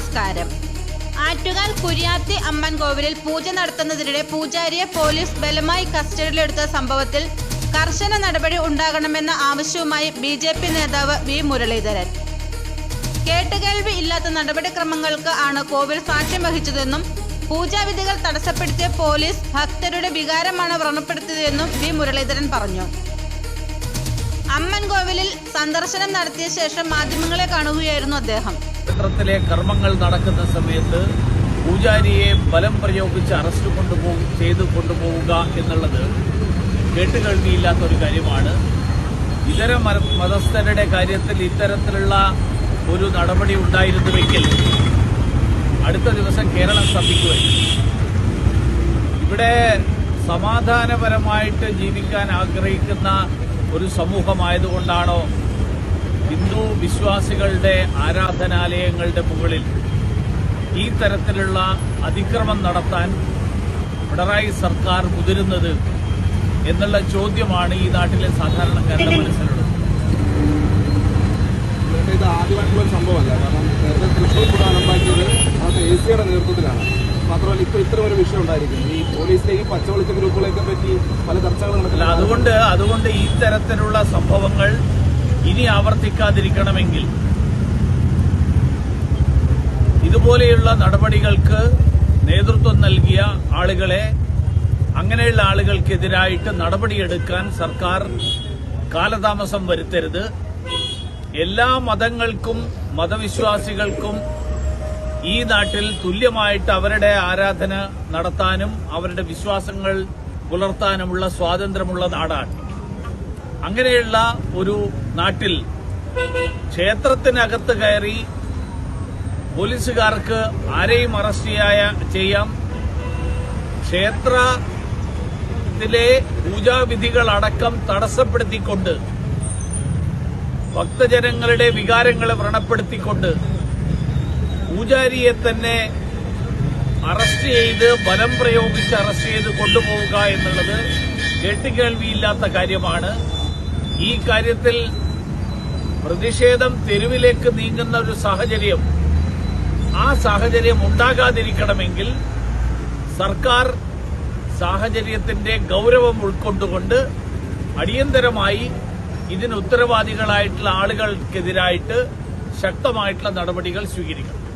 നമസ്കാരം. ആറ്റുകാൽ കുര്യാത്തി അമ്മൻ കോവിലിൽ പൂജ നടത്തുന്നതിനിടെ പൂജാരിയെ പോലീസ് ബലമായി കസ്റ്റഡിയിലെടുത്ത സംഭവത്തിൽ കർശന നടപടി ഉണ്ടാകണമെന്ന ആവശ്യവുമായി ബി ജെ പി നേതാവ് വി മുരളീധരൻ. കേട്ടുകേൾവി ഇല്ലാത്ത നടപടിക്രമങ്ങൾക്ക് ആണ് കോവിൽ സാക്ഷ്യം വഹിച്ചതെന്നും പൂജാവിധികൾ തടസ്സപ്പെടുത്തിയ പോലീസ് ഭക്തരുടെ വികാരമാണ് വ്രണപ്പെടുത്തിയതെന്നും വി മുരളീധരൻ പറഞ്ഞു. അമ്മൻ കോവിലിൽ സന്ദർശനം നടത്തിയ ശേഷം മാധ്യമങ്ങളെ കാണുകയായിരുന്നു അദ്ദേഹം. ക്ഷേത്രത്തിലെ കർമ്മങ്ങൾ നടക്കുന്ന സമയത്ത് പൂജാരിയെ ബലം പ്രയോഗിച്ച് അറസ്റ്റ് കൊണ്ടുപോകും ചെയ്ത് കൊണ്ടുപോവുക എന്നുള്ളത് കേട്ടുകേൾവിയില്ലാത്ത ഒരു കാര്യമാണ്. ഇതര മത- മതസ്ഥരുടെ കാര്യത്തിൽ ഇത്തരത്തിലുള്ള ഒരു നടപടി ഉണ്ടായിരുന്നുവെങ്കിൽ അടുത്ത ദിവസം കേരളം സ്തംഭിക്കുമായിരുന്നു. ഇവിടെ സമാധാനപരമായിട്ട് ജീവിക്കാൻ ആഗ്രഹിക്കുന്ന ഒരു സമൂഹമായതുകൊണ്ടാണോ ഹിന്ദു വിശ്വാസികളുടെ ആരാധനാലയങ്ങളുടെ മുകളിൽ ഈ തരത്തിലുള്ള അതിക്രമം നടത്താൻ പിണറായി സർക്കാർ മുതിരുന്നത് എന്നുള്ള ചോദ്യമാണ് ഈ നാട്ടിലെ സാധാരണക്കാരുടെ മനസ്സിലുള്ളത്. ഇത് ആദ്യമായിട്ടുള്ള ഒരു സംഭവമല്ല. കാരണം നേരത്തെ തൃശ്ശൂർ ഉണ്ടാക്കിയത് അതൊക്കെ എ സിയുടെ നേതൃത്വത്തിലാണ്. മാത്രമല്ല ഇപ്പൊ ഇത്ര ഒരു വിഷയം ഉണ്ടായിരിക്കും ഈ പോലീസിലെ ഈ പച്ചവെളിച്ച ഗ്രൂപ്പുകളെയൊക്കെ പറ്റി പല ചർച്ചകളും അല്ല അതുകൊണ്ട് അതുകൊണ്ട് ഈ തരത്തിലുള്ള സംഭവങ്ങൾ ഇനി ആവർത്തിക്കാതിരിക്കണമെങ്കിൽ ഇതുപോലെയുള്ള നടപടികൾക്ക് നേതൃത്വം നൽകിയ ആളുകളെ അങ്ങനെയുള്ള ആളുകൾക്കെതിരായിട്ട് നടപടിയെടുക്കാൻ സർക്കാർ കാലതാമസം വരുത്തരുത്. എല്ലാ മതങ്ങൾക്കും മതവിശ്വാസികൾക്കും ഈ നാട്ടിൽ തുല്യമായിട്ട് അവരുടെ ആരാധന നടത്താനും അവരുടെ വിശ്വാസങ്ങൾ പുലർത്താനുമുള്ള സ്വാതന്ത്ര്യമുള്ള നാടാണ്. അങ്ങനെയുള്ള ഒരു നാട്ടിൽ ക്ഷേത്രത്തിനകത്ത് കയറി പോലീസുകാർക്ക് ആരെയും അറസ്റ്റ് ചെയ്യാം. ക്ഷേത്രത്തിലെ പൂജാവിധികളടക്കം തടസ്സപ്പെടുത്തിക്കൊണ്ട് ഭക്തജനങ്ങളുടെ വികാരങ്ങളെ വ്രണപ്പെടുത്തിക്കൊണ്ട് പൂജാരിയെ തന്നെ അറസ്റ്റ് ചെയ്ത് ബലം പ്രയോഗിച്ച് അറസ്റ്റ് ചെയ്ത് കൊണ്ടുപോവുക എന്നുള്ളത് കേട്ടുകേൾവിയില്ലാത്ത കാര്യമാണ്. ഈ കാര്യത്തിൽ പ്രതിഷേധം തെരുവിലേക്ക് നീങ്ങുന്ന ഒരു സാഹചര്യം ആ സാഹചര്യം ഉണ്ടാകാതിരിക്കണമെങ്കിൽ സർക്കാർ സാഹചര്യത്തിന്റെ ഗൗരവം ഉൾക്കൊണ്ടുകൊണ്ട് അടിയന്തരമായി ഇതിന് ഉത്തരവാദികളായിട്ടുള്ള ആളുകൾക്കെതിരായിട്ട് ശക്തമായിട്ടുള്ള നടപടികൾ സ്വീകരിക്കണം.